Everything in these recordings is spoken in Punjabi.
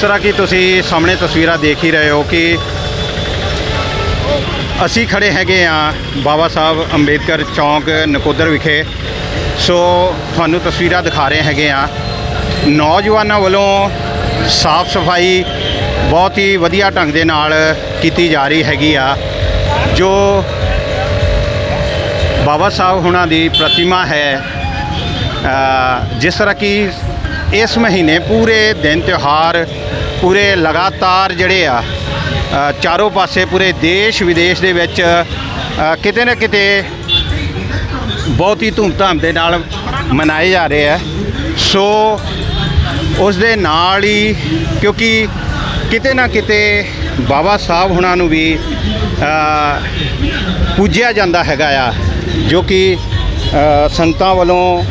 ਜਿਸ ਤਰ੍ਹਾਂ ਕਿ ਤੁਸੀਂ ਸਾਹਮਣੇ ਤਸਵੀਰਾਂ ਦੇਖ ਹੀ ਰਹੇ ਹੋ ਕਿ ਅਸੀਂ ਖੜੇ ਹੈਗੇ ਆ ਬਾਬਾ ਸਾਹਿਬ ਅੰਬੇਦਕਰ ਚੌਂਕ ਨਕੋਦਰ ਵਿਖੇ। ਸੋ ਤੁਹਾਨੂੰ ਤਸਵੀਰਾਂ ਦਿਖਾ ਰਹੇ ਹੈਗੇ ਆ। ਨੌਜਵਾਨਾਂ ਵੱਲੋਂ ਸਾਫ਼ ਸਫ਼ਾਈ ਬਹੁਤ ਹੀ ਵਧੀਆ ਢੰਗ ਦੇ ਨਾਲ ਕੀਤੀ ਜਾ ਰਹੀ ਹੈਗੀ ਆ, ਜੋ ਬਾਬਾ ਸਾਹਿਬ ਹੁਣਾਂ ਦੀ ਪ੍ਰਤਿਮਾ ਹੈ। ਜਿਸ ਤਰ੍ਹਾਂ ਕਿ ਇਸ ਮਹੀਨੇ ਪੂਰੇ ਦਿਨ ਤਿਉਹਾਰ ਪੂਰੇ ਲਗਾਤਾਰ ਜਿਹੜੇ ਆ ਚਾਰੋਂ ਪਾਸੇ ਪੂਰੇ ਦੇਸ਼ ਵਿਦੇਸ਼ ਦੇ ਵਿੱਚ ਕਿਤੇ ਨਾ ਕਿਤੇ ਬਹੁਤ ਹੀ ਧੂਮਧਾਮ ਦੇ ਨਾਲ ਮਨਾਏ ਜਾ ਰਹੇ ਆ। ਸੋ ਉਸ ਦੇ ਨਾਲ ਹੀ ਕਿਉਂਕਿ ਕਿਤੇ ਨਾ ਕਿਤੇ ਬਾਬਾ ਸਾਹਿਬ ਹੁਣਾਂ ਨੂੰ ਵੀ ਪੂਜਿਆ ਜਾਂਦਾ ਹੈਗਾ ਆ, ਜੋ ਕਿ ਸੰਤਾਂ ਵੱਲੋਂ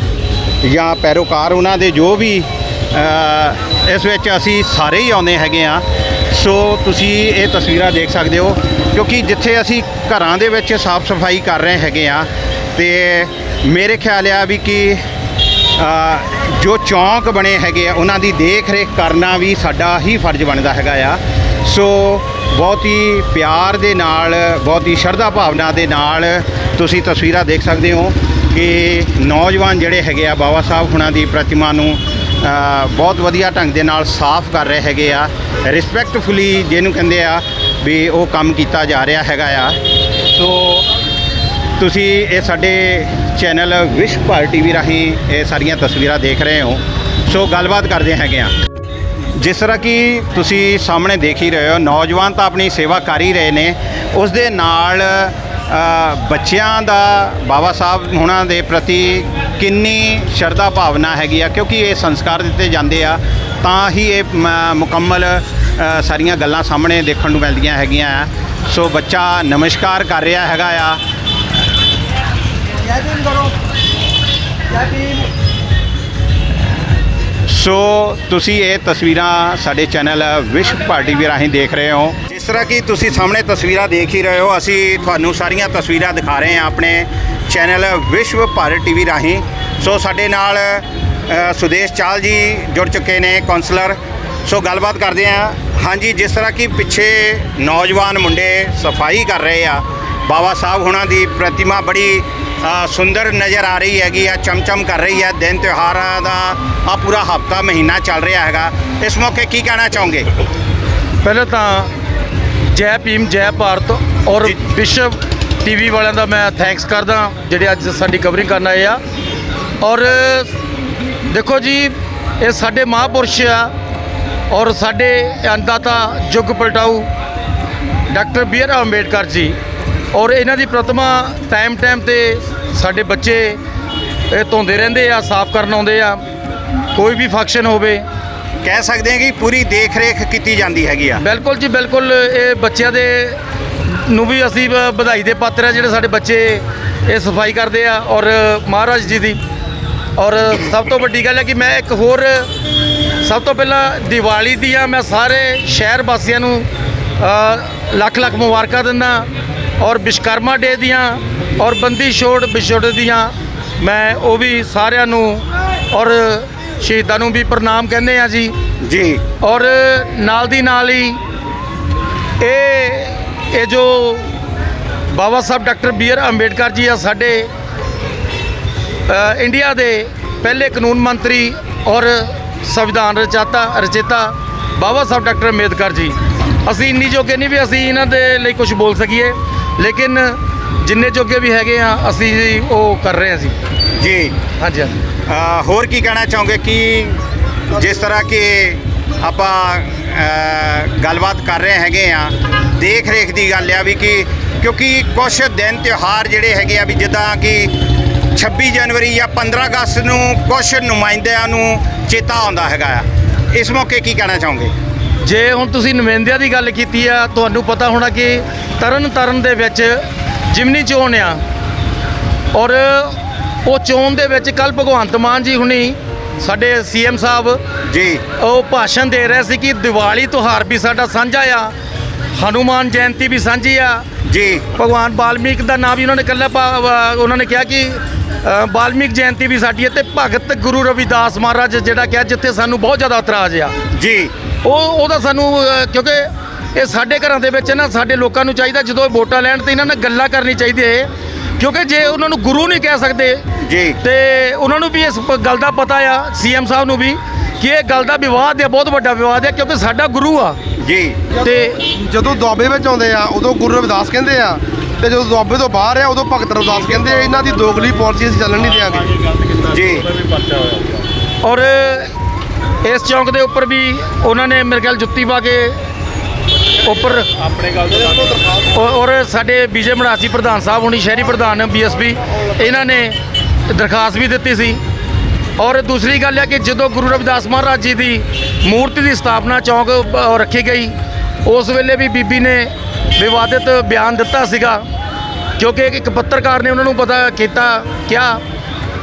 ਜਾਂ ਪੈਰੋਕਾਰ ਉਹਨਾਂ ਦੇ ਜੋ ਵੀ ਇਸ ਵਿੱਚ ਅਸੀਂ ਸਾਰੇ ਹੀ ਆਉਂਦੇ ਹੈਗੇ ਆ ਸੋ ਤੁਸੀਂ ਇਹ ਤਸਵੀਰਾਂ ਦੇਖ ਸਕਦੇ ਹੋ, ਕਿਉਂਕਿ ਜਿੱਥੇ ਅਸੀਂ ਘਰਾਂ ਦੇ ਵਿੱਚ ਸਾਫ਼ ਸਫ਼ਾਈ ਕਰ ਰਹੇ ਹੈਗੇ ਆ ਤੇ ਮੇਰੇ ਖਿਆਲ ਆ ਵੀ ਕਿ ਜੋ ਚੌਂਕ ਬਣੇ ਹੈਗੇ ਆ, ਉਹਨਾਂ ਦੀ ਦੇਖ ਰੇਖ ਕਰਨਾ ਵੀ ਸਾਡਾ ਹੀ ਫਰਜ਼ ਬਣਦਾ ਹੈਗਾ ਆ। ਸੋ ਬਹੁਤ ਹੀ ਪਿਆਰ ਦੇ ਨਾਲ, ਬਹੁਤ ਹੀ ਸ਼ਰਧਾ ਭਾਵਨਾ ਦੇ ਨਾਲ ਤੁਸੀਂ ਤਸਵੀਰਾਂ ਦੇਖ ਸਕਦੇ ਹੋ ਕਿ ਨੌਜਵਾਨ ਜਿਹੜੇ ਹੈਗੇ ਆ ਬਾਬਾ ਸਾਹਿਬ ਹੁਣਾਂ ਦੀ ਪ੍ਰਤਿਮਾ ਨੂੰ ਬਹੁਤ ਵਧੀਆ ਢੰਗ ਦੇ ਨਾਲ ਸਾਫ਼ ਕਰ ਰਹੇ ਹੈਗੇ ਆ। ਰਿਸਪੈਕਟਫੁਲੀ ਜਿਹਨੂੰ ਕਹਿੰਦੇ ਆ ਵੀ ਉਹ ਕੰਮ ਕੀਤਾ ਜਾ ਰਿਹਾ ਹੈਗਾ ਆ। ਸੋ ਤੁਸੀਂ ਇਹ ਸਾਡੇ ਚੈਨਲ ਵਿਸ਼ਵ ਭਰ ਟੀਵੀ ਰਾਹੀਂ ਇਹ ਸਾਰੀਆਂ ਤਸਵੀਰਾਂ ਦੇਖ ਰਹੇ ਹੋ। ਸੋ ਗੱਲਬਾਤ ਕਰਦੇ ਹੈਗੇ ਆ। ਜਿਸ ਤਰ੍ਹਾਂ ਕਿ ਤੁਸੀਂ ਸਾਹਮਣੇ ਦੇਖ ਹੀ ਰਹੇ ਹੋ, ਨੌਜਵਾਨ ਤਾਂ ਆਪਣੀ ਸੇਵਾ ਕਰ ਹੀ ਰਹੇ ਨੇ। ਉਸ ਦੇ ਨਾਲ ਬੱਚਿਆਂ ਦਾ, ਬਾਬਾ ਸਾਹਿਬ ਹੁਣਾਂ ਦੇ ਪ੍ਰਤੀ ਕਿੰਨੀ ਸ਼ਰਧਾ ਭਾਵਨਾ ਹੈਗੀ ਆ, ਕਿਉਂਕਿ ਇਹ ਸੰਸਕਾਰ ਦਿੱਤੇ ਜਾਂਦੇ ਆ, ਤਾਂ ਹੀ ਇਹ ਮੁਕੰਮਲ ਸਾਰੀਆਂ ਗੱਲਾਂ ਸਾਹਮਣੇ ਦੇਖਣ ਨੂੰ ਮਿਲਦੀਆਂ ਹੈਗੀਆਂ ਆ। ਸੋ ਬੱਚਾ ਨਮਸਕਾਰ ਕਰ ਰਿਹਾ ਹੈਗਾ ਆ। ਜੈ ਭੀਮ ਕਰੋ। ਜੈ ਭੀਮ। ਸੋ ਤੁਸੀਂ ਇਹ ਤਸਵੀਰਾਂ ਸਾਡੇ ਚੈਨਲ ਵਿਸ਼ਵ ਭਰ ਟੀਵੀ ਰਾਹੀਂ ਦੇਖ ਰਹੇ ਹੋ। ਜਿਸ ਤਰ੍ਹਾਂ ਕਿ ਤੁਸੀਂ ਸਾਹਮਣੇ ਤਸਵੀਰਾਂ ਦੇਖ ਹੀ ਰਹੇ ਹੋ, ਅਸੀਂ ਤੁਹਾਨੂੰ ਸਾਰੀਆਂ ਤਸਵੀਰਾਂ ਦਿਖਾ ਰਹੇ ਹਾਂ ਆਪਣੇ ਚੈਨਲ ਵਿਸ਼ਵ ਭਰ ਟੀਵੀ ਰਾਹੀਂ। ਸੋ ਸਾਡੇ ਨਾਲ ਸੁਦੇਸ਼ ਚਾਲ ਜੀ ਜੁੜ ਚੁੱਕੇ ਨੇ ਕਾਉਂਸਲਰ ਸੋ ਗੱਲਬਾਤ ਕਰਦੇ ਹਾਂ। ਹਾਂਜੀ, ਜਿਸ ਤਰ੍ਹਾਂ ਕਿ ਪਿੱਛੇ ਨੌਜਵਾਨ ਮੁੰਡੇ ਸਫ਼ਾਈ ਕਰ ਰਹੇ ਆ, ਬਾਬਾ ਸਾਹਿਬ ਹੁਣਾਂ ਦੀ ਪ੍ਰਤਿਮਾ ਬੜੀ ਸੁੰਦਰ ਨਜ਼ਰ ਆ ਰਹੀ ਹੈਗੀ ਆ ਚਮਚਮ ਕਰ ਰਹੀ ਹੈ ਦਿਨ ਤਿਉਹਾਰਾਂ ਦਾ ਆ ਪੂਰਾ ਹਫਤਾ ਮਹੀਨਾ ਚੱਲ ਰਿਹਾ ਹੈਗਾ। ਇਸ ਮੌਕੇ ਕੀ ਕਹਿਣਾ ਚਾਹੋਗੇ? ਪਹਿਲਾਂ ਤਾਂ ਜੈ ਭੀਮ ਜੈ ਭਾਰਤ ਔਰ। ਵਿਸ਼ਵ ਟੀਵੀ ਵਾਲਿਆਂ ਦਾ ਮੈਂ ਥੈਂਕਸ ਕਰਦਾ ਜਿਹੜੇ ਅੱਜ ਸਾਡੀ ਕਵਰਿੰਗ ਕਰਨ ਆਏ ਆ। ਔਰ ਦੇਖੋ ਜੀ ਇਹ ਸਾਡੇ ਮਹਾਂਪੁਰਸ਼ ਆ ਔਰ ਸਾਡੇ ਅੰਦਾਤਾ ਯੁੱਗ ਪਲਟਾਊ doctor B R Ambedkar ji. ਔਰ ਇਹਨਾਂ ਦੀ ਪ੍ਰਤਿਮਾ ਟਾਈਮ ਟਾਈਮ ਤੇ ਸਾਡੇ ਬੱਚੇ ਇਹ ਧੋਂਦੇ ਰਹਿੰਦੇ ਆ ਸਾਫ਼ ਕਰਨ ਆਉਂਦੇ ਆ। ਕੋਈ ਵੀ ਫੰਕਸ਼ਨ ਹੋਵੇ। ਕਹਿ ਸਕਦੇ ਹਾਂ ਕਿ ਪੂਰੀ ਦੇਖ ਰੇਖ ਕੀਤੀ ਜਾਂਦੀ ਹੈਗੀ ਆ। ਬਿਲਕੁਲ ਜੀ ਬਿਲਕੁਲ। ਇਹ ਬੱਚਿਆਂ ਦੇ ਨੂੰ ਵੀ ਅਸੀਂ ਵਧਾਈ ਦੇ ਪਾਤਰ ਆ ਜਿਹੜੇ ਸਾਡੇ ਬੱਚੇ ਇਹ ਸਫ਼ਾਈ ਕਰਦੇ ਆ। ਔਰ ਮਹਾਰਾਜ ਜੀ ਦੀ। ਔਰ ਸਭ ਤੋਂ ਵੱਡੀ ਗੱਲ ਹੈ ਕਿ ਮੈਂ ਇੱਕ ਹੋਰ ਸਭ ਤੋਂ ਪਹਿਲਾਂ ਦੀਵਾਲੀ ਦੀਆਂ ਮੈਂ ਸਾਰੇ ਸ਼ਹਿਰ ਵਾਸੀਆਂ ਨੂੰ ਲੱਖ ਲੱਖ ਮੁਬਾਰਕਾਂ ਦਿੰਦਾ। ਔਰ ਵਿਸ਼ਕਰਮਾ ਡੇ ਦੀਆਂ ਔਰ ਬੰਦੀ ਛੋੜ ਵਿਛੋੜ ਦੀਆਂ ਮੈਂ ਉਹ ਵੀ ਸਾਰਿਆਂ ਨੂੰ ਔਰ ਸ਼ਹੀਦਾਂ ਨੂੰ ਵੀ ਪ੍ਰਣਾਮ ਕਹਿੰਦੇ ਆ ਜੀ। ਜੀ। ਔਰ ਨਾਲ ਦੀ ਨਾਲ ਹੀ ਇਹ ਇਹ ਜੋ Baba Saheb doctor B R Ambedkar ji ਆ ਸਾਡੇ ਇੰਡੀਆ ਦੇ ਪਹਿਲੇ ਕਾਨੂੰਨ ਮੰਤਰੀ ਔਰ ਸੰਵਿਧਾਨ ਰਚਾਤਾ ਰਚੇਤਾ ਬਾਬਾ ਸਾਹਿਬ ਡਾਕਟਰ ਅੰਬੇਦਕਰ ਜੀ। ਅਸੀਂ ਇੰਨੀ ਜੋਗੇ ਨਹੀਂ ਵੀ ਅਸੀਂ ਇਹਨਾਂ ਦੇ ਲਈ ਕੁਝ ਬੋਲ ਸਕੀਏ ਲੇਕਿਨ ਜਿੰਨੇ ਜੋਗੇ ਵੀ ਹੈਗੇ ਆ ਅਸੀਂ ਉਹ ਕਰ ਰਹੇ ਹਾਂ ਜੀ। ਜੀ। ਹਾਂਜੀ ਹਾਂਜੀ। ਅ, ਹੋਰ ਕੀ ਕਹਿਣਾ ਚਾਹੋਗੇ ਕਿ ਜਿਸ ਤਰ੍ਹਾਂ ਕਿ ਆਪਾਂ ਅ, ਗੱਲਬਾਤ ਕਰ ਰਹੇ ਹੈਗੇ ਆ ਦੇਖ ਰੇਖ ਦੀ ਗੱਲ ਆ ਵੀ ਕਿ ਕਿਉਂਕਿ ਕੁਝ ਦਿਨ ਤਿਉਹਾਰ ਜਿਹੜੇ ਹੈਗੇ ਆ ਵੀ ਜਿੱਦਾਂ ਕਿ 26 ਜਨਵਰੀ ਜਾਂ 15 ਅਗਸਤ ਨੂੰ ਕੁਝ ਨੁਮਾਇੰਦਿਆਂ ਨੂੰ ਚੇਤਾ ਆਉਂਦਾ ਹੈਗਾ ਆ। ਇਸ ਮੌਕੇ ਕੀ ਕਹਿਣਾ ਚਾਹੋਗੇ? ਜੇ ਹੁਣ ਤੁਸੀਂ ਨੁਮਾਇੰਦਿਆਂ ਦੀ ਗੱਲ ਕੀਤੀ ਆ ਤੁਹਾਨੂੰ ਪਤਾ ਹੋਣਾ ਕਿ ਤਰਨ ਤਰਨ ਦੇ ਵਿੱਚ ਜਿਮਨੀ ਚੋਣ ਆ। ਔਰ ਉਹ ਚੋਣ ਦੇ ਵਿੱਚ ਕੱਲ ਭਗਵੰਤ ਮਾਨ ਜੀ ਹੁਣੀ ਸਾਡੇ ਸੀਐਮ ਸਾਹਿਬ ਜੀ। ਉਹ ਭਾਸ਼ਣ ਦੇ ਰਹੇ ਸੀ ਕਿ ਦੀਵਾਲੀ ਤਿਉਹਾਰ ਵੀ ਸਾਡਾ ਸਾਂਝਾ ਆ ਹਨੂਮਾਨ ਜਯੰਤੀ ਵੀ ਸਾਂਝੀ ਆ। ਜੀ। ਭਗਵਾਨ ਵਾਲਮੀਕ ਦਾ ਨਾਮ ਵੀ ਉਹਨਾਂ ਨੇ ਕੱਲਾ ਉਹਨਾਂ ਨੇ ਕਿਹਾ ਕਿ ਅ, ਵਾਲਮੀਕ ਜਯੰਤੀ ਵੀ ਸਾਡੀ ਹੈ ਤੇ ਭਗਤ ਗੁਰੂ ਰਵਿਦਾਸ ਮਹਾਰਾਜ ਜਿਹੜਾ ਕਿ ਜਿੱਥੇ ਸਾਨੂੰ ਬਹੁਤ ਜ਼ਿਆਦਾ ਇਤਰਾਜ਼ ਆ। ਜੀ। ਉਹ ਉਹਦਾ ਸਾਨੂੰ ਅ, ਕਿਉਂਕਿ ਇਹ ਸਾਡੇ ਘਰਾਂ ਦੇ ਵਿੱਚ ਨਾ ਸਾਡੇ ਲੋਕਾਂ ਨੂੰ ਚਾਹੀਦਾ ਜਦੋਂ ਇਹ ਵੋਟਾਂ ਲੈਣ ਤੇ ਇਹਨਾਂ ਨਾਲ ਗੱਲਾਂ ਕਰਨੀ ਚਾਹੀਦੀ ਹੈ। ਕਿਉਂਕਿ ਜੇ ਉਹਨਾਂ ਨੂੰ ਗੁਰੂ ਨਹੀਂ ਕਹਿ ਸਕਦੇ ਜੀ। ਤੇ ਉਹਨਾਂ ਨੂੰ ਵੀ ਇਸ ਪ- ਗੱਲ ਦਾ ਪਤਾ ਆ ਸੀਐਮ ਸਾਹਿਬ ਨੂੰ ਵੀ ਕਿ ਇਹ ਗੱਲ ਦਾ ਵਿਵਾਦ ਹੈ ਬਹੁਤ ਵੱਡਾ ਵਿਵਾਦ ਹੈ ਕਿਉਂਕਿ ਸਾਡਾ ਗੁਰੂ ਆ। ਜੀ। ਤੇ ਜਦੋਂ ਦੁਆਬੇ ਵਿੱਚ ਆਉਂਦੇ ਆ ਉਦੋਂ ਗੁਰੂ ਰਵਿਦਾਸ ਕਹਿੰਦੇ ਆ ਤੇ ਜਦੋਂ ਦੁਆਬੇ ਤੋਂ ਬਾਹਰ ਆ ਉਦੋਂ ਭਗਤ ਰਵਿਦਾਸ ਕਹਿੰਦੇ ਆ ਇਹਨਾਂ ਦੀ ਦੋਗਲੀ ਪਾਲਿਸੀ ਅਸੀਂ ਚੱਲਣ ਨਹੀਂ ਦਿਆਂਗੇ। ਜੀ। ਔਰ ਇਸ ਚੌਂਕ ਦੇ ਉੱਪਰ ਵੀ ਉਹਨਾਂ ਨੇ ਮੇਰੇ ਖਿਆਲ ਜੁੱਤੀ ਪਾ ਕੇ ਉੱਪਰ ਆਪਣੇ ਗੱਲ ਤੋਂ ਔਰ- ਸਾਡੇ ਵਿਜੇ ਮੜਾਸੀ ਪ੍ਰਧਾਨ ਸਾਹਿਬ ਹੁਣੀ ਸ਼ਹਿਰੀ ਪ੍ਰਧਾਨ ਬੀਐਸਪੀ ਇਹਨਾਂ ਨੇ ਦਰਖਾਸਤ ਵੀ ਦਿੱਤੀ ਸੀ। ਔਰ ਦੂਸਰੀ ਗੱਲ ਹੈ ਕਿ ਜਦੋਂ ਗੁਰੂ ਰਵਿਦਾਸ ਮਹਾਰਾਜ ਜੀ ਦੀ ਮੂਰਤੀ ਦੀ ਸਥਾਪਨਾ ਚੌਂਕ ਰੱਖੀ ਗਈ ਉਸ ਵੇਲੇ ਵੀ ਬੀਬੀ ਨੇ ਵਿਵਾਦਿਤ ਬਿਆਨ ਦਿੱਤਾ ਸੀਗਾ। ਕਿਉਂਕਿ ਇੱਕ ਪੱਤਰਕਾਰ ਨੇ ਉਹਨਾਂ ਨੂੰ ਪਤਾ ਕੀਤਾ ਕਿਹਾ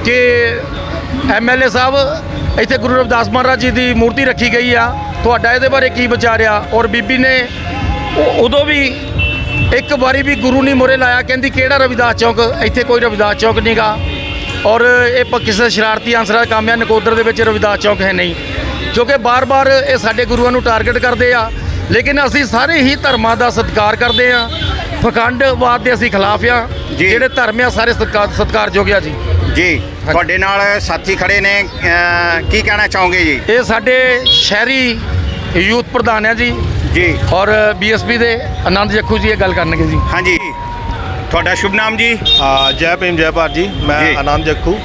ਕਿ ਐਮਐਲਏ ਸਾਹਿਬ ਇੱਥੇ ਗੁਰੂ ਰਵਿਦਾਸ ਮਹਾਰਾਜ ਜੀ ਦੀ ਮੂਰਤੀ ਰੱਖੀ ਗਈ ਆ। ਤੁਹਾਡਾ ਇਹਦੇ ਬਾਰੇ ਕੀ ਵਿਚਾਰ ਆ? ਔਰ ਬੀਬੀ ਨੇ ਉਦੋਂ ਵੀ ਇੱਕ ਵਾਰੀ ਵੀ ਗੁਰੂ ਨਹੀਂ ਮੋਰੇ ਲਾਇਆ। ਕਹਿੰਦੀ ਕਿਹੜਾ ਰਵਿਦਾਸ ਚੌਂਕ? ਇੱਥੇ ਕੋਈ ਰਵਿਦਾਸ ਚੌਂਕ ਨਹੀਂਗਾ ਔਰ ਇਹ ਕਿਸੇ ਸ਼ਰਾਰਤੀ ਅੰਸਰਾਂ ਦਾ ਕੰਮ ਆ। ਨਕੋਦਰ ਦੇ ਵਿੱਚ ਰਵਿਦਾਸ ਚੌਂਕ ਹੈ ਨਹੀਂ। ਕਿਉਂਕਿ ਬਾਰ-ਬਾਰ ਇਹ ਸਾਡੇ ਗੁਰੂਆਂ ਨੂੰ ਟਾਰਗੇਟ ਕਰਦੇ ਆ। ਲੇਕਿਨ ਅਸੀਂ ਸਾਰੇ ਹੀ ਧਰਮਾਂ ਦਾ ਸਤਿਕਾਰ ਕਰਦੇ ਆ। ਫਖੰਡਵਾਦ ਦੇ ਅਸੀਂ ਖਿਲਾਫ ਆ। ਜਿਹੜੇ ਧਰਮ ਆ ਸਾਰੇ ਸਤਿਕਾਰ ਸਤਿਕਾਰਯੋਗ ਆ ਜੀ। ਜੀ। ਤੁਹਾਡੇ ਨਾਲ ਸਾਥੀ ਖੜੇ ਨੇ ਅਹ, ਕੀ ਕਹਿਣਾ ਚਾਹੋਗੇ ਜੀ? ਇਹ ਸਾਡੇ ਸ਼ਹਿਰੀ ਯੂਥ ਪ੍ਰਧਾਨ ਆ ਜੀ। ਜੀ। ਔਰ ਬੀਐਸਪੀ ਦੇ ਆਨੰਦ ਜੱਖੂ ਜੀ ਇਹ ਗੱਲ ਕਰਨਗੇ ਜੀ। ਹਾਂਜੀ। ਤੁਹਾਡਾ ਸ਼ੁਭ ਨਾਮ ਜੀ? ਆ ਜੈ ਭੀਮ ਜੈ ਭਾਰਤ ਜੀ। ਮੈਂ ਜੀ। ਆਨੰਦ ਜੱਖੂ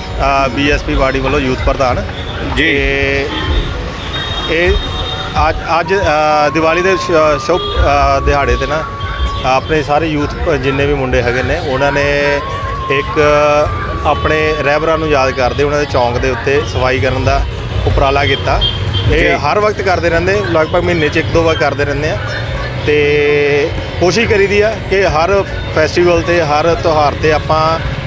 ਬੀਐਸਪੀ ਪਾਰਟੀ ਵੱਲੋਂ ਯੂਥ ਪ੍ਰਧਾਨ। ਜੀ। ਤੇ ਇਹ ਅੱਜ ਅੱਜ ਅ, ਦੀਵਾਲੀ ਦੇ ਸ਼- ਸ਼ੁਭ ਅ, ਦਿਹਾੜੇ ਤੇ ਨਾ ਆਪਣੇ ਸਾਰੇ ਯੂਥ ਜਿੰਨੇ ਵੀ ਮੁੰਡੇ ਹੈਗੇ ਨੇ ਉਹਨਾਂ ਨੇ ਇੱਕ ਆਪਣੇ ਰਹਿਬਰਾਂ ਨੂੰ ਯਾਦ ਕਰਦੇ ਉਹਨਾਂ ਦੇ ਚੌਂਕ ਦੇ ਉੱਤੇ ਸਫ਼ਾਈ ਕਰਨ ਦਾ ਉਪਰਾਲਾ ਕੀਤਾ। ਇਹ ਹਰ ਵਕਤ ਕਰਦੇ ਰਹਿੰਦੇ ਲਗਭਗ ਮਹੀਨੇ 'ਚ ਇੱਕ ਦੋ ਵਾਰ ਕਰਦੇ ਰਹਿੰਦੇ ਆ ਤੇ ਕੋਸ਼ਿਸ਼ ਕਰੀਦੀ ਆ ਕਿ ਹਰ ਫੈਸਟੀਵਲ ਤੇ ਹਰ ਤਿਉਹਾਰ ਤੇ ਆਪਾਂ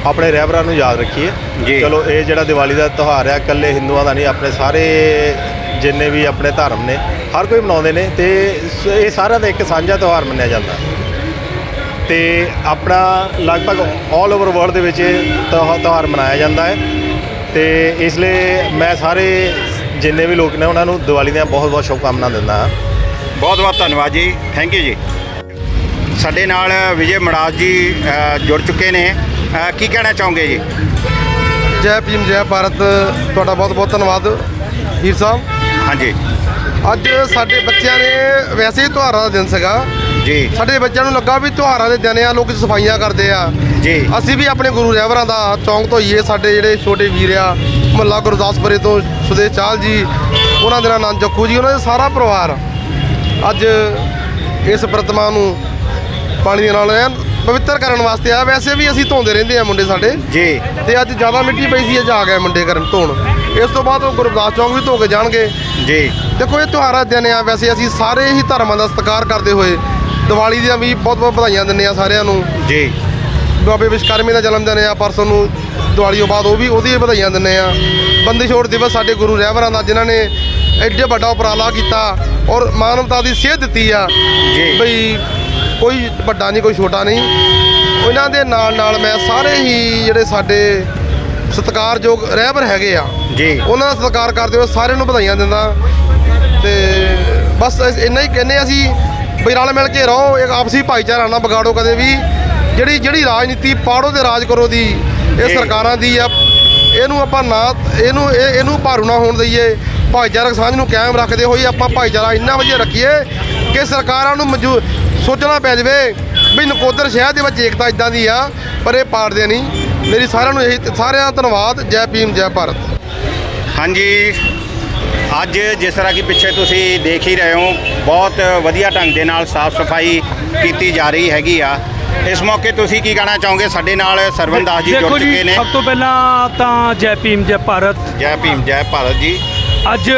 ਆਪਣੇ ਰਹਿਬਰਾਂ ਨੂੰ ਯਾਦ। ਰੱਖੀਏ ਚਲੋ ਇਹ ਜਿਹੜਾ ਦੀਵਾਲੀ ਦਾ ਤਿਉਹਾਰ ਆ ਇਕੱਲੇ ਹਿੰਦੂਆਂ ਦਾ ਨਹੀਂ ਆਪਣੇ ਸਾਰੇ ਜਿੰਨੇ ਵੀ ਆਪਣੇ ਧਰਮ ਨੇ ਹਰ ਕੋਈ ਮਨਾਉਂਦੇ ਨੇ ਤੇ ਇਹ ਸਾਰਿਆਂ ਦਾ ਇੱਕ ਸਾਂਝਾ ਤਿਉਹਾਰ ਮੰਨਿਆ ਜਾਂਦਾ ਤੇ ਆਪਣਾ ਲਗਭਗ 올 ਓਵਰ ਵਰਲਡ ਦੇ ਵਿੱਚ ਇਹ ਤਿਉਹਾ- ਤਿਉਹਾਰ ਮਨਾਇਆ ਜਾਂਦਾ ਹੈ। ਤੇ ਇਸ ਲਈ ਮੈਂ ਸਾਰੇ ਜਿੰਨੇ ਵੀ ਲੋਕ ਨੇ ਉਹਨਾਂ ਨੂੰ ਦੀਵਾਲੀ ਦੀਆਂ ਬਹੁਤ ਬਹੁਤ ਸ਼ੁਭਕਾਮਨਾਵਾਂ ਦਿੰਦਾ ਹਾਂ। ਬਹੁਤ ਬਹੁਤ ਧੰਨਵਾਦ ਜੀ। ਥੈਂਕ ਯੂ ਜੀ। ਸਾਡੇ ਨਾਲ ਵਿਜੇ ਮੜਾਜ ਜੀ ਜੁੜ ਚੁੱਕੇ ਨੇ। ਕੀ ਕਹਿਣਾ ਚਾਹੋਗੇ ਜੀ? ਜੈ ਭੀਮ ਜੈ ਭਾਰਤ। ਤੁਹਾਡਾ ਬਹੁਤ ਬਹੁਤ ਧੰਨਵਾਦ ਵੀਰ ਸਾਹਿਬ। ਹਾਂਜੀ। ਅੱਜ ਸਾਡੇ ਬੱਚਿਆਂ ਨੇ ਵੈਸੇ ਹੀ ਤਿਉਹਾਰਾਂ ਦਾ ਦਿਨ ਸੀਗਾ। ਜੀ। ਸਾਡੇ ਬੱਚਿਆਂ ਨੂੰ ਲੱਗਾ ਵੀ ਤਿਉਹਾਰਾਂ ਦੇ ਦਿਨ ਆ ਲੋਕ ਸਫਾਈਆਂ ਕਰਦੇ ਆ। ਜੀ। ਅਸੀਂ ਵੀ ਆਪਣੇ ਗੁਰੂ ਰਹਿਬਰਾਂ ਦਾ ਚੌਂਕ ਤੋਂ ਹੀਏ ਸਾਡੇ ਜਿਹੜੇ ਛੋਟੇ ਵੀਰ ਆ ਮੁਹੱਲਾ ਗੁਰਦਾਸਪੁਰੇ ਤੋਂ ਸੁਦੇਸ਼ ਚਾਲ ਜੀ ਉਹਨਾਂ ਦੇ ਨਾਲ ਆਨੰਦ ਜੱਖੂ ਜੀ ਉਹਨਾਂ ਦਾ ਸਾਰਾ ਪਰਿਵਾਰ ਅੱਜ ਇਸ ਪ੍ਰਤਿਮਾ ਨੂੰ ਪਾਣੀ ਦੇ ਨਾਲ ਪਵਿੱਤਰ ਕਰਨ ਵਾਸਤੇ ਆ। ਵੈਸੇ ਵੀ ਅਸੀਂ ਧੋਂਦੇ ਰਹਿੰਦੇ ਆ ਮੁੰਡੇ ਸਾਡੇ। ਜੀ। ਤੇ ਅੱਜ ਜ਼ਿਆਦਾ ਮਿੱਟੀ ਪਈ ਸੀ ਅੱਜ ਆ ਗਏ ਮੁੰਡੇ ਕਰਨ ਧੋਣ। ਇਸ ਤੋਂ ਬਾਅਦ ਉਹ ਗੁਰਦਾਸ ਚੌਂਕ ਵੀ ਧੋ ਕੇ ਜਾਣਗੇ। ਜੀ। ਦੇਖੋ ਇਹ ਤਿਉਹਾਰਾਂ ਦੇ ਦਿਨ ਆ। ਵੈਸੇ ਅਸੀਂ ਸਾਰੇ ਹੀ ਧਰਮਾਂ ਦਾ ਸਤਿਕਾਰ ਕਰਦੇ ਹੋਏ ਦੀਵਾਲੀ ਦੀਆਂ ਵੀ ਬਹੁਤ ਬਹੁਤ ਵਧਾਈਆਂ ਦਿੰਦੇ ਆ ਸਾਰਿਆਂ ਨੂੰ। ਜੀ। ਬਾਬੇ ਵਿਸ਼ਕਰਮੇ ਦਾ ਜਨਮ ਦਿਨ ਆ ਪਰਸੋਂ ਨੂੰ ਦੀਵਾਲੀ ਤੋਂ ਬਾਅਦ ਉਹ ਵੀ ਉਹਦੀ ਵਧਾਈਆਂ ਦਿੰਦੇ ਆ। ਬੰਦੀ ਛੋੜ ਦਿਵਸ ਸਾਡੇ ਗੁਰੂ ਰਹਿਬਰਾਂ ਦਾ ਜਿਨ੍ਹਾਂ ਨੇ ਐਡੇ ਵੱਡਾ ਉਪਰਾਲਾ ਕੀਤਾ ਔਰ ਮਾਨਵਤਾ ਦੀ ਸੇਧ ਦਿੱਤੀ ਆ। ਜੀ। ਬਈ ਕੋਈ ਵੱਡਾ ਨਹੀਂ ਕੋਈ ਛੋਟਾ ਨਹੀਂ। ਉਹਨਾਂ ਦੇ ਨਾਲ ਨਾਲ ਮੈਂ ਸਾਰੇ ਹੀ ਜਿਹੜੇ ਸਾਡੇ ਸਤਿਕਾਰਯੋਗ ਰਹਿਬਰ ਹੈਗੇ ਆ ਜੀ। ਉਹਨਾਂ ਦਾ ਸਤਿਕਾਰ ਕਰਦੇ ਹੋਏ ਸਾਰਿਆਂ ਨੂੰ ਵਧਾਈਆਂ ਦਿੰਦਾ। ਤੇ ਬਸ ਇੰਨਾ ਹੀ ਕਹਿੰਦੇ ਅਸੀਂ ਵੀ ਰਲ ਮਿਲ ਕੇ ਰਹੋ ਇੱਕ ਆਪਸੀ ਭਾਈਚਾਰਾ ਨਾ ਵਿਗਾੜੋ ਕਦੇ ਵੀ। ਜਿਹੜੀ ਜਿਹੜੀ ਰਾਜਨੀਤੀ ਪਾੜੋ ਤੇ ਰਾਜ ਕਰੋ ਦੀ ਇਹ। ਸਰਕਾਰਾਂ ਦੀ ਆ। ਇਹਨੂੰ ਆਪਾਂ ਨਾ ਇਹਨੂੰ ਇਹ- ਇਹਨੂੰ ਭਾਰੂ ਨਾ ਹੋਣ ਦਈਏ। ਭਾਈਚਾਰਕ ਸਾਂਝ ਨੂੰ ਕਾਇਮ ਰੱਖਦੇ ਹੋਏ ਆਪਾਂ ਭਾਈਚਾਰਾ ਇੰਨਾ ਵਧੀਆ ਰੱਖੀਏ ਕਿ ਸਰਕਾਰਾਂ ਨੂੰ ਮਨਜ਼ੂ ਸੋਚਣਾ ਪੈ ਜਾਵੇ ਵੀ ਨਕੋਦਰ ਸ਼ਹਿਰ ਦੇ ਵਿੱਚ ਏਕਤਾ ਇਦਾਂ ਦੀ ਆ ਪਰ ਇਹ ਪਾੜਦੇ ਨਹੀਂ। ਮੇਰੀ ਸਾਰਿਆਂ ਨੂੰ ਇਹੀ ਸਾਰਿਆਂ ਦਾ ਧੰਨਵਾਦ। ਜੈ ਭੀਮ ਜੈ ਭਾਰਤ। ਹਾਂਜੀ। ਅੱਜ ਜਿਸ ਤਰ੍ਹਾਂ ਕਿ ਪਿੱਛੇ ਤੁਸੀਂ ਦੇਖ ਹੀ ਰਹੇ ਹੋ ਬਹੁਤ ਵਧੀਆ ਢੰਗ ਦੇ ਨਾਲ ਸਾਫ਼ ਸਫ਼ਾਈ ਕੀਤੀ ਜਾ ਰਹੀ ਹੈਗੀ ਆ। ਇਸ ਮੌਕੇ ਤੁਸੀਂ ਕੀ ਕਹਿਣਾ ਚਾਹੋਗੇ? ਸਾਡੇ ਨਾਲ ਸਰਵਨ ਦਾਸ ਜੀ ਜੁੜ ਦੇਖੋ ਚੁੱਕੇ ਨੇ। ਸਭ ਤੋਂ ਪਹਿਲਾਂ ਤਾਂ ਜੈ ਭੀਮ ਜੈ ਭਾਰਤ। ਜੈ ਭੀਮ ਜੈ ਭਾਰਤ ਜੀ। ਅੱਜ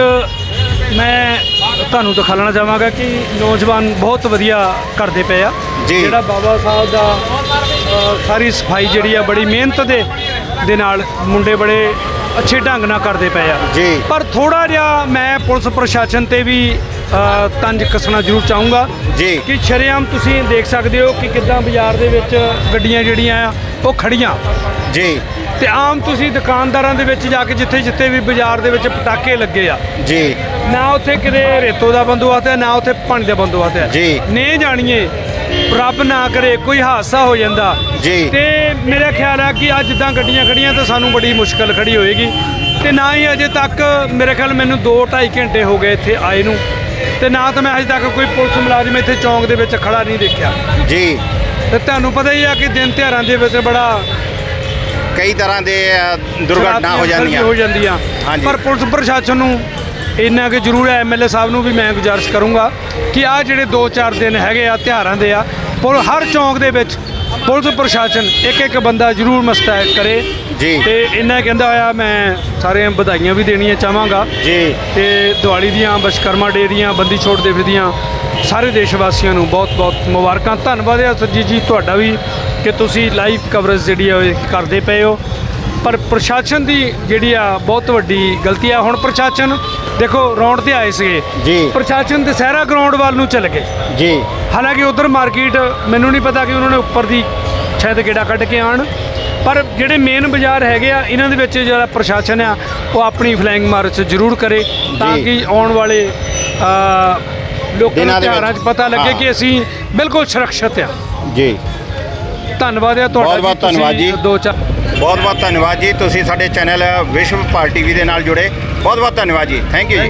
ਮੈਂ ਤੁਹਾਨੂੰ ਦਿਖਾਉਣਾ ਚਾਹਾਂਗਾ ਕਿ ਨੌਜਵਾਨ ਬਹੁਤ ਵਧੀਆ ਕਰਦੇ ਪਏ ਆ। ਜੀ। ਜਿਹੜਾ ਬਾਬਾ ਸਾਹਿਬ ਦਾ ਅ, ਸਾਰੀ ਸਫ਼ਾਈ ਜਿਹੜੀ ਆ ਬੜੀ ਮਿਹਨਤ ਦੇ ਦੇ ਨਾਲ ਮੁੰਡੇ ਬੜੇ ਅੱਛੇ ਢੰਗ ਨਾਲ ਕਰਦੇ ਪਏ ਆ ਜੀ। ਪਰ ਥੋੜਾ ਜਿਹਾ ਮੈਂ ਪੁਲਿਸ ਪ੍ਰਸ਼ਾਸਨ ਤੇ ਵੀ ਤੰਜ ਕੱਸਣਾ ਜ਼ਰੂਰ ਚਾਹੂੰਗਾ ਜੀ। ਕਿ ਸ਼ਰੇਆਮ ਤੁਸੀਂ ਦੇਖ ਸਕਦੇ ਹੋ ਕਿ ਕਿੱਦਾਂ ਬਾਜ਼ਾਰ ਦੇ ਵਿੱਚ ਗੱਡੀਆਂ ਜਿਹੜੀਆਂ ਆ ਉਹ ਖੜੀਆਂ ਜੀ ਤੇ ਆਮ ਤੁਸੀਂ ਦੁਕਾਨਦਾਰਾਂ ਦੇ ਵਿੱਚ ਜਾ ਕੇ ਜਿੱਥੇ ਜਿੱਥੇ ਵੀ ਬਾਜ਼ਾਰ ਦੇ ਵਿੱਚ ਪਟਾਕੇ ਲੱਗੇ ਆ ਜੀ ਨਾ ਉੱਥੇ ਕਿਤੇ ਰੇਤੋ ਦਾ ਬੰਦੋਬਸਤ ਹੈ ਨਾ ਉੱਥੇ ਪਾਣੀ ਦਾ ਬੰਦੋਬਸਤ ਹੈ ਜੀ। ਨੇ ਜਾਣੀਏ ਰੱਬ ਨਾ ਕਰੇ ਕੋਈ ਹਾਦਸਾ ਹੋ ਜਾਂਦਾ। ਜੀ। ਤੇ ਮੇਰਾ ਖਿਆਲ ਹੈ ਕਿ ਅੱਜ ਜਿੱਦਾਂ ਗੱਡੀਆਂ ਖੜੀਆਂ ਤਾਂ ਸਾਨੂੰ ਬੜੀ ਮੁਸ਼ਕਲ ਖੜੀ ਹੋਏਗੀ। ਤੇ ਨਾ ਹੀ ਅਜੇ ਤੱਕ ਮੇਰੇ ਖਿਆਲ ਮੈਨੂੰ 2 2.5 ਘੰਟੇ ਹੋ ਗਏ ਇੱਥੇ ਆਏ ਨੂੰ। ਤੇ ਨਾ ਤਾਂ ਮੈਂ ਅਜੇ ਤੱਕ ਕੋਈ ਪੁਲਿਸ ਮੁਲਾਜ਼ਮ ਇੱਥੇ ਚੌਂਕ ਦੇ ਵਿੱਚ ਖੜਾ ਨਹੀਂ ਦੇਖਿਆ। ਜੀ। ਤੇ ਤੁਹਾਨੂੰ ਪਤਾ ਹੀ ਆ ਕਿ ਦਿਨ ਤਿਉਹਾਰਾਂ ਦੇ ਵਿੱਚ ਬੜਾ ਕਈ ਤਰ੍ਹਾਂ ਦੇ ਅ, ਦੁਰਘਟਨਾ ਹੋ ਸ਼ਰਾਰਤੀਆਂ ਜਾਂਦੀਆਂ। ਹੋ ਜਾਂਦੀਆਂ। ਹਾਂਜੀ। ਪਰ ਪੁਲਿਸ ਪ੍ਰਸ਼ਾਸਨ ਨੂੰ ਇੰਨਾ ਕਿ ਜ਼ਰੂਰ ਹੈ ਐਮਐਲਏ ਸਾਹਿਬ ਨੂੰ ਵੀ ਮੈਂ ਗੁਜ਼ਾਰਿਸ਼ ਕਰੂੰਗਾ ਕਿ ਆ ਜਿਹੜੇ 2-4 ਦਿਨ ਹੈਗੇ ਆ ਤਿਉਹਾਰਾਂ ਦੇ ਆ ਪੁਲ ਹਰ ਚੌਂਕ ਦੇ ਵਿੱਚ ਪੁਲਿਸ ਪ੍ਰਸ਼ਾਸਨ ਇੱਕ ਇੱਕ ਬੰਦਾ ਜ਼ਰੂਰ ਮਸਤੈਦ ਕਰੇ। ਜੀ। ਤੇ ਇੰਨਾ ਕਹਿੰਦਾ ਹੋਇਆ ਮੈਂ ਸਾਰਿਆਂ ਵਧਾਈਆਂ ਵੀ ਦੇਣੀਆਂ ਚਾਹਾਂਗਾ। ਜੀ। ਤੇ ਦੀਵਾਲੀ ਦੀਆਂ ਵਿਸ਼ਕਰਮਾ ਡੇ ਦੀਆਂ ਬੰਦੀ ਛੋੜ ਦਿਵਸ ਦੀਆਂ ਸਾਰੇ ਦੇਸ਼ ਵਾਸੀਆਂ ਨੂੰ ਬਹੁਤ-ਬਹੁਤ ਮੁਬਾਰਕਾਂ। ਧੰਨਵਾਦ ਹੈ ਸਰਜੀਤ ਜੀ ਤੁਹਾਡਾ ਵੀ ਕਿ ਤੁਸੀਂ ਲਾਈਵ ਕਵਰੇਜ ਜਿਹੜੀ ਉਹ ਕਰਦੇ ਪਏ ਹੋ। ਪਰ ਪ੍ਰਸ਼ਾਸਨ ਦੀ ਜਿਹੜੀ ਆ ਬਹੁਤ ਵੱਡੀ ਗਲਤੀ ਆ ਹੁਣ ਪ੍ਰਸ਼ਾਸਨ ਦੇਖੋ ਰੌਂਡ ਤੇ ਆਏ ਸੀਗੇ ਜੀ। ਪ੍ਰਸ਼ਾਸਨ ਦਸਹਿਰਾ ਗਰਾਊਂਡ ਵੱਲ ਨੂੰ ਚਲੇ ਗਏ ਜੀ ਹਾਲਾਂਕਿ ਉਧਰ ਮਾਰਕੀਟ ਮੈਨੂੰ ਨਹੀਂ ਪਤਾ ਕਿ ਉਹਨਾਂ ਨੇ ਉੱਪਰ ਦੀ ਸ਼ਾਇਦ ਗੇੜਾ ਕੱਢ ਕੇ ਆਣ ਪਰ ਜਿਹੜੇ ਮੇਨ ਬਾਜ਼ਾਰ ਹੈਗੇ ਆ ਇਹਨਾਂ ਦੇ ਵਿੱਚ ਜਿਹੜਾ ਪ੍ਰਸ਼ਾਸਨ ਆ ਉਹ ਆਪਣੀ ਫਲਾਈਂਗ ਮਾਰਚ ਜ਼ਰੂਰ ਕਰੇ ਤਾਂ। ਕਿ ਆਉਣ ਵਾਲੇ ਲੋਕਾਂ ਨੂੰ ਦੇ ਤਿਉਹਾਰਾਂ 'ਚ। ਪਤਾ ਲੱਗੇ। ਕਿ ਅਸੀਂ ਬਿਲਕੁਲ ਸੁਰੱਖਿਅਤ ਆ ਜੀ ਧੰਨਵਾਦ ਹੈ ਤੁਹਾਡਾ ਧੰਨਵਾਦ ਜੀ। ਦੋ ਚਾਰ ਬਹੁਤ ਬਹੁਤ ਧੰਨਵਾਦ ਜੀ। ਤੁਸੀਂ ਸਾਡੇ ਚੈਨਲ ਵਿਸ਼ਵ ਪਾਰ ਟੀਵੀ ਦੇ ਨਾਲ ਜੁੜੇ। ਬਹੁਤ ਬਹੁਤ ਧੰਨਵਾਦ ਜੀ। ਥੈਂਕ ਯੂ ਜੀ।